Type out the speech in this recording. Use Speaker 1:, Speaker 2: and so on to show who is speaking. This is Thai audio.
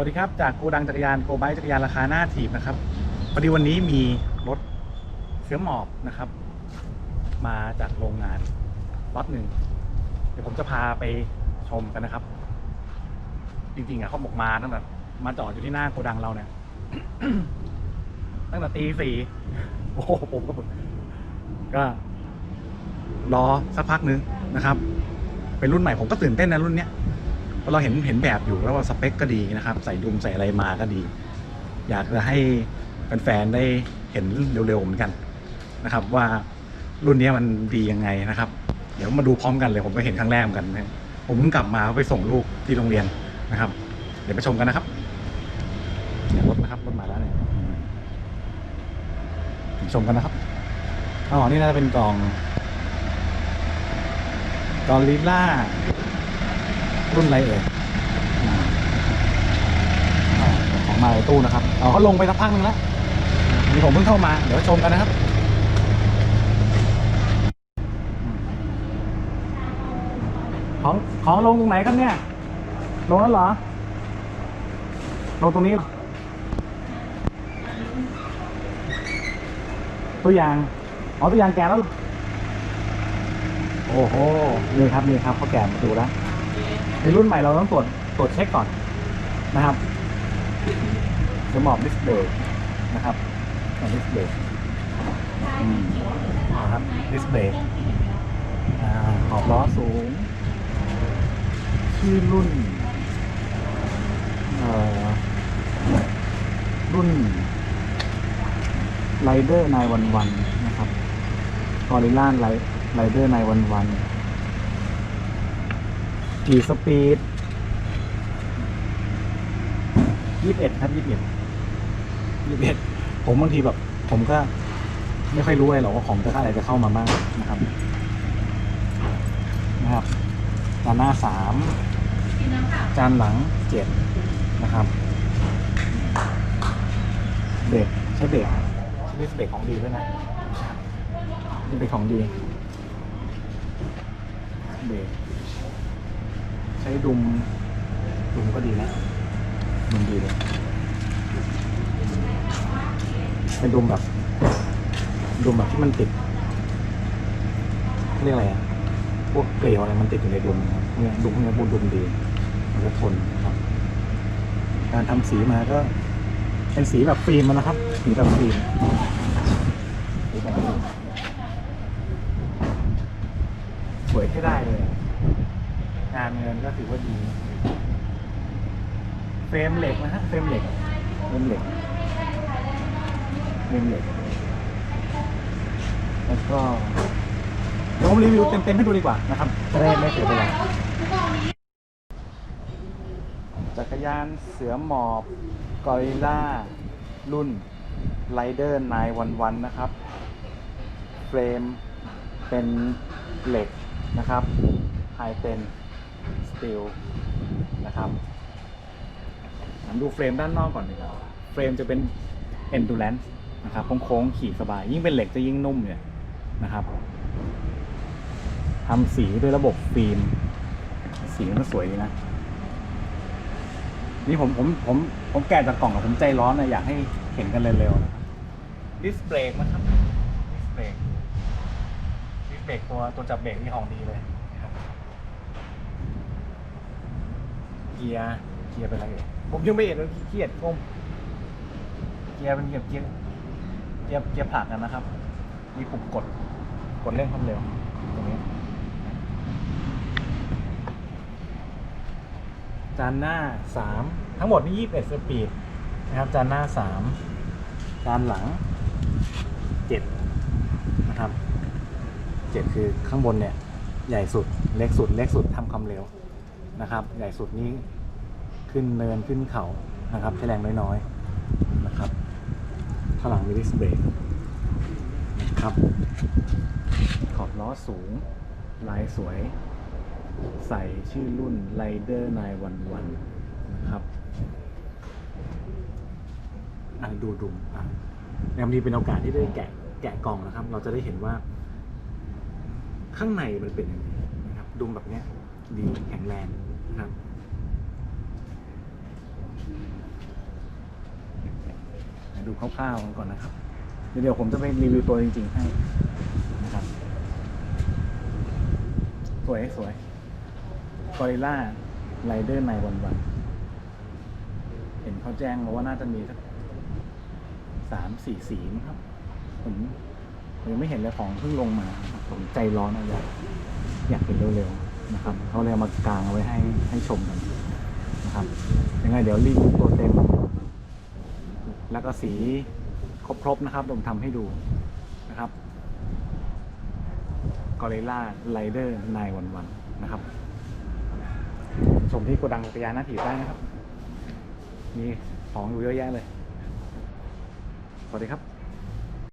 Speaker 1: วัสดีครับจากโกดังจักรยานโกไบจักรยานราคาหน้าถีบนะครับพอดีวันนี้มีรถเสือหมอบนะครับ มาจากโรงงานรถหนึ่งเดี๋ยวผมจะพาไปชมกันนะครับ จริงๆอะเขาบอกมาตั้งแต่มาจอดอยู่ที่หน้าโกดังเราเนี่ยตั้งแต่ตีสี่โอ้โหผมก็ก็รอสักพักนึงนะครับ เป็นรุ่นใหม่ผมก็ตื่นเต้นนะรุ่นเนี้ย เราเห็นเห็นแบบอยู่แล้วว่าสเปคก็ดีนะครับ ใส่ดุมใส่อะไรมาก็ดี อยากจะให้แฟนๆได้เห็นเร็วๆเหมือนกันนะครับ ว่ารุ่นนี้มันดียังไงนะครับ เดี๋ยวมาดูพร้อมกันเลยผมก็เห็นครั้งแรกเหมือนกันนะผมเพิ่งกลับมาไปส่งลูกที่โรงเรียนนะครับ เดี๋ยวไปชมกันนะครับเนี่ยรถนะครับรถมาแล้วเนี่ยชมกันนะครับอ๋อนี่น่าจะเป็นกล่องกอริลล่า รุ่นอะไรเอ่ยของมาในตู้นะครับอ๋อเขาลงไปสักพักหนึงแล้วนี่ผมเพิ่งเข้ามา เดี๋ยวชมกันนะครับของของลงตรงไหนครับเนี่ย ลงแล้วเหรอ ลงตรงนี้เหรอตัวอย่างอ๋อตัวอย่างแกะแล้ว โอ้โห นี่ครับ นี่ครับเขาแกะมาดูแล้ว ในรุ่นใหม่เราต้องตรวจตรวจเช็คก่อนนะครับสมอบดิสเบรกนะครับดิสเบรกนะครับดิสเบรกขอบล้อสูง ชื่อรุ่นเอ่อรุ่นไรเดอร์นายวันวันนะครับกอริล่าไรเดอร์นายวันวัน กี่สปีดยี่สิบเอ็ดครับยี่สิบเอ็ดยี่สิบเอ็ดผมบางทีแบบ ผมก็ไม่ค่อยรู้อะไรหรอกว่าของจะอะไรจะเข้ามาบ้างนะครับนะครับจานหน้าสามจานหลังเจ็ดนะครับเบรกใช้เบรกใช้เบรกของดีด้วยนะนี่เป็นของดีเบรก ช้ดุมดุมก็ดีนะดุมดีเลยเป็นดุมแบบดุมแบบที่มันติดเรียกอะไรอะพวกเกลียวอะไรมันติดอยู่ในดุมครับเนี่ยดุมพวกนี้บุดุมดีมันจะทนครับ การทำสีมาก็ เป็นสีแบบฟิล์มนะครับ สีแบบฟิล์มสวยใช้ได้เลย งานเงินก็ถือว่าดี เฟรมเหล็กนะฮะ เฟรมเหล็ก เฟรมเหล็ก เฟรมเหล็ก แล้วก็เดี๋ยวผมรีวิวเต็มๆให้ดูดีกว่านะครับจะได้ไม่เสียเวลาจักรยานเสือหมอบกอริล่า รุ่นไรเดอร์นายวันวันนะครับ เฟรมเป็นเหล็กนะครับไฮเทน สตีลนะครับผมดูเฟรมด้านนอกก่อนดีกว่าเฟรมจะเป็น endurance นะครับโค้งๆขี่สบาย ยิ่งเป็นเหล็กจะยิ่งนุ่มเนี่ยนะครับทำสีด้วยระบบฟิล์มสีมันสวยดีนะนี่ผมผมผมผมแกะจากกล่องอะผมใจร้อนนะอยากให้เห็นกันเร็วๆนะครับดิสเบรกนะครับดิสเบรกดิสเบรกตัวตัวจับเบรกนี่ของดีเลยนะครับ เกียร์ เกียร์เป็นอะไรเอ่ยผมยังไม่เห็นเลยเกียร์ก้ม เกียร์เป็นเกียร์เกียร์ เกียร์เกียร์ผลักกันนะครับ มีปุ่มกด กดเร่งความเร็วตรงนี้ จานหน้าสาม ทั้งหมดนี่ยี่สิบเอ็ดสปีดนะครับ จานหน้าสาม จานหลังเจ็ดนะครับเจ็ดคือข้างบนเนี่ยใหญ่สุดเล็กสุด เล็กสุดทำความเร็วนะครับ ใหญ่สุดนี้ ขึ้นเนินขึ้นเขานะครับใช้แรงน้อยๆนะครับข้างหลังมีดิสเบรกนะครับ ขอบล้อสูง ลายสวย ใส่ชื่อรุ่น Rider 911 นะครับอันดูดุมอะในวันนี้เป็นโอกาสที่ได้แกะแกะกล่องนะครับ เราจะได้เห็นว่า ข้างในมันเป็นยังไงนะครับดุมแบบเนี้ยดีแข็งแรงนะครับ ดูคร่าวๆก่อนนะครับ เดี๋ยวผมจะไปรีวิวตัวจริงๆให้นะครับ สวยสวยกอริล่าไรเดอร์ในวันวันๆเห็นเขาแจ้งมาว่าน่าจะมีสักสามสี่สีมั้งครับ ผมยังไม่เห็นเลยของเพิ่งลงมา ผมใจร้อนอะอยากอยากเห็นเร็วๆนะครับ เขาเลยมากางเอาไว้ให้ให้ชมกัน นะครับ ยังไงเดี๋ยวรีวิวตัวเต็ม แล้วก็สีครบๆนะครับผมทำให้ดูนะครับกอริล่าไรเดอร์นายวันวันๆนะครับชมที่โกดังจักรยานหน้าถีบได้นะครับ มีของอยู่เยอะแยะเลย สวัสดีครับ